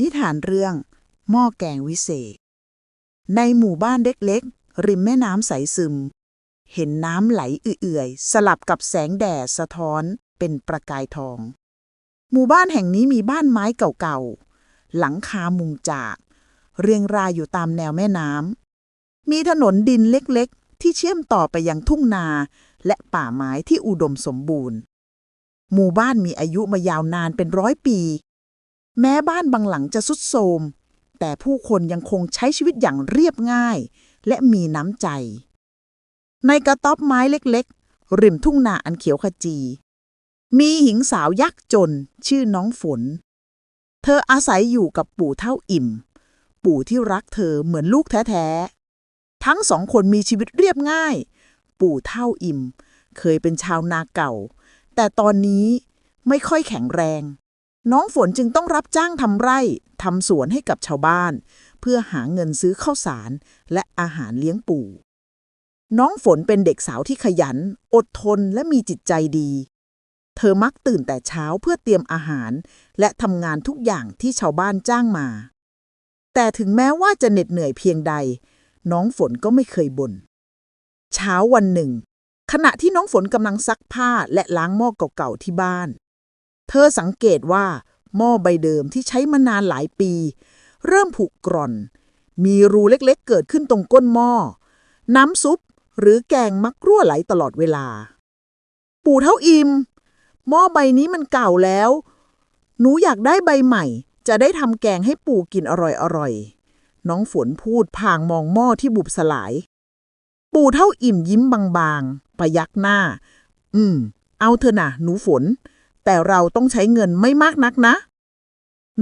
นิทานเรื่องหม้อแกงวิเศษ ในหมู่บ้านเล็กๆ ริมแม่น้ำใสซึม เห็นน้ำไหลเอื่อยๆ สลับกับแสงแดดสะท้อนเป็นประกายทอง หมู่บ้านแห่งนี้มีบ้านไม้เก่าๆ หลังคามุงจาก เรียงรายอยู่ตามแนวแม่น้ำ มีถนนดินเล็กๆ ที่เชื่อมต่อไปยังทุ่งนา และป่าไม้ที่อุดมสมบูรณ์ หมู่บ้านมีอายุมายาวนานเป็นร้อยปี แม้บ้านบางหลังจะสุดโทรมแต่ผู้คนยังคงใช้ชีวิตอย่างเรียบง่าย และมีน้ำใจ ในกระต๊อบไม้เล็กๆ ริมทุ่งนาอันเขียวขจี มีหญิงสาวยักษ์จนชื่อน้องฝน เธออาศัยอยู่กับปู่เท่าอิ่ม ปู่ที่รักเธอเหมือนลูกแท้ๆ ทั้งสองคนมีชีวิตเรียบง่าย ปู่เท่าอิ่ม เคยเป็นชาวนาเก่า แต่ตอนนี้ไม่ค่อยแข็งแรง น้องฝนจึงต้องรับจ้างทำไร่ทำสวนให้กับชาวบ้าน เพื่อหาเงินซื้อข้าวสาร และอาหารเลี้ยงปู่ น้องฝนเป็นเด็กสาวที่ขยัน อดทนและมีจิตใจดี เธอมักตื่นแต่เช้าเพื่อเตรียมอาหาร และทำงานทุกอย่างที่ชาวบ้านจ้างมา แต่ถึงแม้ว่าจะเหน็ดเหนื่อยเพียงใด น้องฝนก็ไม่เคยบน่นเช้าวันหนึ่ง ขณะที่น้องฝนกำลังซักผ้าและล้างหม้อเก่าๆที่บ้าน เธอสังเกตว่า หม้อใบเดิมที่ใช้มานานหลายปี เริ่มผุกร่อน มีรูเล็กๆ เกิดขึ้นตรงก้นหม้อ น้ำซุปหรือแกงมักรั่วไหลตลอดเวลา ปู่เท่าอิมหม้อใบนี้มันเก่าแล้ว หนูอยากได้ใบใหม่ จะได้ทำแกงให้ปู่กินอร่อยๆ น้องฝนพูดพางมองหม้อที่บุบสลาย ปู่เท่าอิ่มยิ้มบางๆพยักหน้า อืม เอาเถอะนะหนูฝน แต่เราต้องใช้เงินไม่มากนักนะ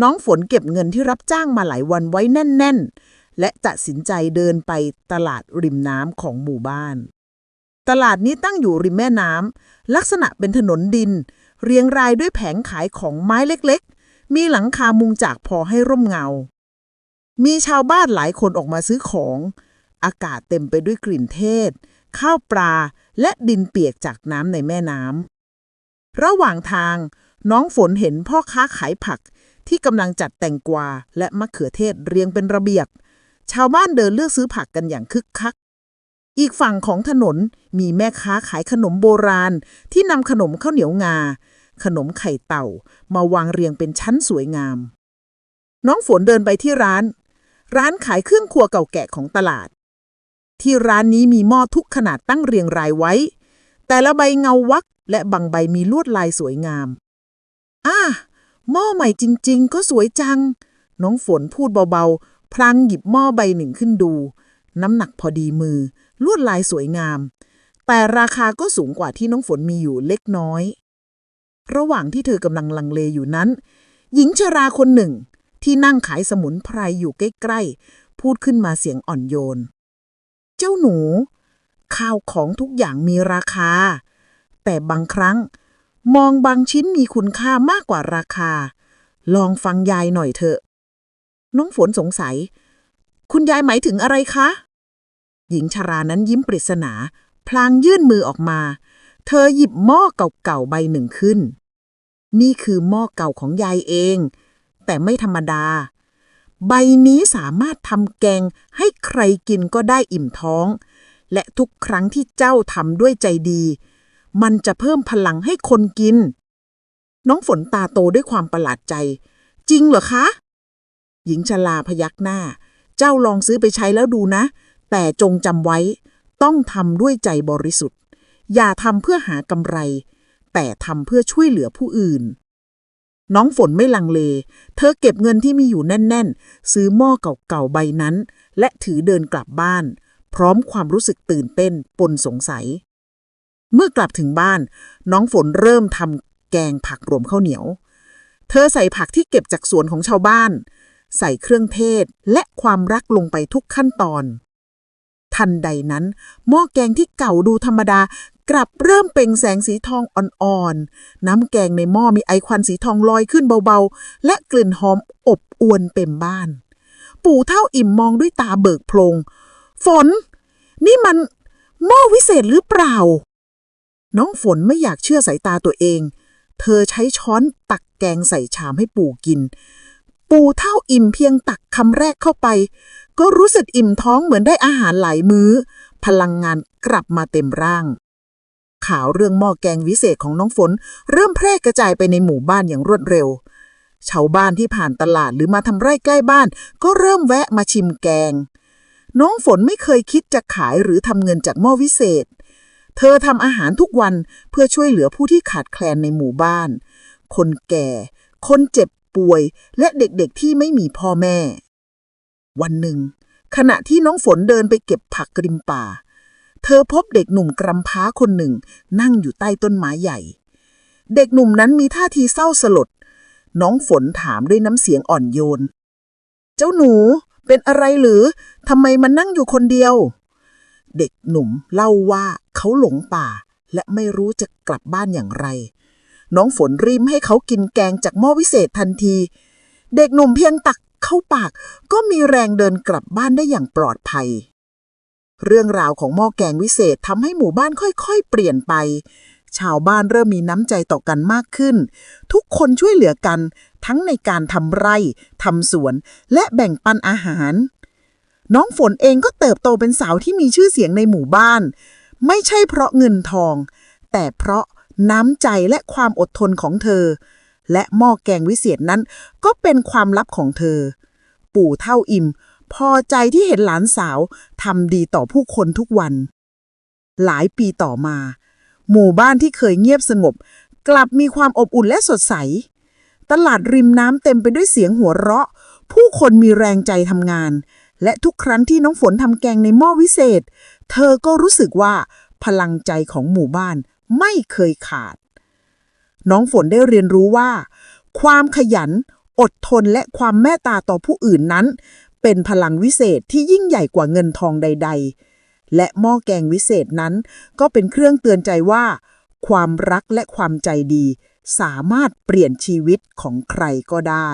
น้องฝนเก็บเงินที่รับจ้างมาหลายวันไว้แน่น ๆ และตัดสินใจเดินไปตลาดริมน้ำของหมู่บ้าน ตลาดนี้ตั้งอยู่ริมแม่น้ำลักษณะเป็นถนนดิน เรียงรายด้วยแผงขายของไม้เล็กๆ มีหลังคามุงจากพอให้ร่มเงา มีชาวบ้านหลายคนออกมาซื้อของ อากาศเต็มไปด้วยกลิ่นเทศ ข้าวปลาและดินเปียกจากน้ำในแม่น้ำ ระหว่างทางน้องฝนเห็นพ่อค้าขายผักที่กำลังจัดแตงกวาและมะเขือเทศเรียงเป็นระเบียบ ชาวบ้านเดินเลือกซื้อผักกันอย่างคึกคัก อีกฝั่งของถนนมีแม่ค้าขายขนมโบราณ ที่นำขนมข้าวเหนียวงา ขนมไข่เต่ามาวางเรียงเป็นชั้นสวยงาม น้องฝนเดินไปที่ร้าน ร้านขายเครื่องครัวเก่าแก่ของตลาด ที่ร้านนี้มีหม้อทุกขนาดตั้งเรียงรายไว้ แต่ละใบเงาวัก และบางใบมีลวดลายสวยงามอ่าหม้อใหม่จริง ๆ ก็สวยจัง น้องฝนพูดเบาๆ พลางหยิบหม้อใบหนึ่งขึ้นดู น้ำหนักพอดีมือ ลวดลายสวยงาม แต่ราคาก็สูงกว่าที่น้องฝนมีอยู่เล็กน้อย ระหว่างที่เธอกำลังลังเลอยู่นั้น หญิงชราคนหนึ่ง ที่นั่งขายสมุนไพรอยู่ใกล้ๆ พูดขึ้นมาเสียงอ่อนโยน เจ้าหนูข้าวของทุกอย่างมีราคา แต่บางครั้ง มองบางชิ้นมีคุณค่ามากกว่าราคา ลองฟังยายหน่อยเถอะ น้องฝนสงสัย คุณยายหมายถึงอะไรคะ หญิงชรานั้นยิ้มปริศนา พลางยื่นมือออกมา เธอหยิบหม้อเก่าๆใบหนึ่งขึ้น นี่คือหม้อเก่าของยายเอง แต่ไม่ธรรมดา ใบนี้สามารถทำแกงให้ใครกินก็ได้อิ่มท้องและทุกครั้งที่เจ้าทำด้วยใจดี มันจะเพิ่มพลังให้คนกิน น้องฝนตาโตด้วยความประหลาดใจ จริงเหรอคะ หญิงชราพยักหน้า เจ้าลองซื้อไปใช้แล้วดูนะ แต่จงจำไว้ ต้องทำด้วยใจบริสุทธิ์ อย่าทำเพื่อหากำไร แต่ทำเพื่อช่วยเหลือผู้อื่น น้องฝนไม่ลังเล เธอเก็บเงินที่มีอยู่แน่น ๆ ซื้อหม้อเก่าๆใบนั้น และถือเดินกลับบ้าน พร้อมความรู้สึกตื่นเต้นปนสงสัย เมื่อกลับถึงบ้าน น้องฝนเริ่มทำแกงผักรวมข้าวเหนียว เธอใส่ผักที่เก็บจากสวนของชาวบ้าน ใส่เครื่องเทศและความรักลงไปทุกขั้นตอน ทันใดนั้น หม้อแกงที่เก่าดูธรรมดากลับเริ่มเปล่งแสงสีทองอ่อนๆ น้ำแกงในหม้อมีไอควันสีทองลอยขึ้นเบาๆ และกลิ่นหอมอบอวนเต็มบ้าน ปู่เท่าอิ่มมองด้วยตาเบิกโพลง ฝน นี่มันหม้อวิเศษหรือเปล่า น้องฝนไม่อยากเชื่อสายตาตัวเอง เธอใช้ช้อนตักแกงใส่ชามให้ปู่กิน ปู่เท่าอิ่มเพียงตักคำแรกเข้าไป ก็รู้สึกอิ่มท้องเหมือนได้อาหารหลายมื้อ พลังงานกลับมาเต็มร่าง ข่าวเรื่องหม้อแกงวิเศษของน้องฝน เริ่มแพร่กระจายไปในหมู่บ้านอย่างรวดเร็วชาวบ้านที่ผ่านตลาดหรือมาทำไร่ใกล้บ้าน ก็เริ่มแวะมาชิมแกง น้องฝนไม่เคยคิดจะขายหรือทำเงินจากหม้อวิเศษ เธอทำอาหารทุกวันเพื่อช่วยเหลือผู้ที่ขาดแคลนในหมู่บ้าน คนแก่ คนเจ็บป่วย และเด็กๆที่ไม่มีพ่อแม่ วันหนึ่ง ขณะที่น้องฝนเดินไปเก็บผักริมป่า เธอพบเด็กหนุ่มกรำพร้าคนหนึ่ง นั่งอยู่ใต้ต้นไม้ใหญ่ เด็กหนุ่มนั้นมีท่าทีเศร้าสลด น้องฝนถามด้วยน้ำเสียงอ่อนโยน เจ้าหนูเป็นอะไรหรือทำไมมันนั่งอยู่คนเดียว เด็กหนุ่มเล่าว่าเขาหลงป่า และไม่รู้จะกลับบ้านอย่างไร น้องฝนรีบให้เขากินแกงจากหม้อวิเศษทันที เด็กหนุ่มเพียงตักเข้าปาก ก็มีแรงเดินกลับบ้านได้อย่างปลอดภัย เรื่องราวของหม้อแกงวิเศษทำให้หมู่บ้านค่อยๆ เปลี่ยนไป ชาวบ้านเริ่มมีน้ำใจต่อกันมากขึ้น ทุกคนช่วยเหลือกันทั้งในการทำไร่ทำสวน และแบ่งปันอาหาร น้องฝนเองก็เติบโตเป็นสาวที่มีชื่อเสียงในหมู่บ้าน ไม่ใช่เพราะเงินทอง แต่เพราะน้ำใจและความอดทนของเธอ และหม้อแกงวิเศษนั้น ก็เป็นความลับของเธอ ปู่เท่าอิมพอใจที่เห็นหลานสาวทำดีต่อผู้คนทุกวัน หลายปีต่อมา หมู่บ้านที่เคยเงียบสงบ กลับมีความอบอุ่นและสดใส ตลาดริมน้ำเต็มไปด้วยเสียงหัวเราะ ผู้คนมีแรงใจทำงาน และทุกครั้งที่น้องฝนทำแกงในหม้อวิเศษ เธอก็รู้สึกว่าพลังใจของหมู่บ้านไม่เคยขาด น้องฝนได้เรียนรู้ว่า ความขยัน อดทนและความแม่ตาต่อผู้อื่นนั้น เป็นพลังวิเศษที่ยิ่งใหญ่กว่าเงินทองใด ๆ และหม้อแกงวิเศษนั้น ก็เป็นเครื่องเตือนใจว่า ความรักและความใจดี สามารถเปลี่ยนชีวิตของใครก็ได้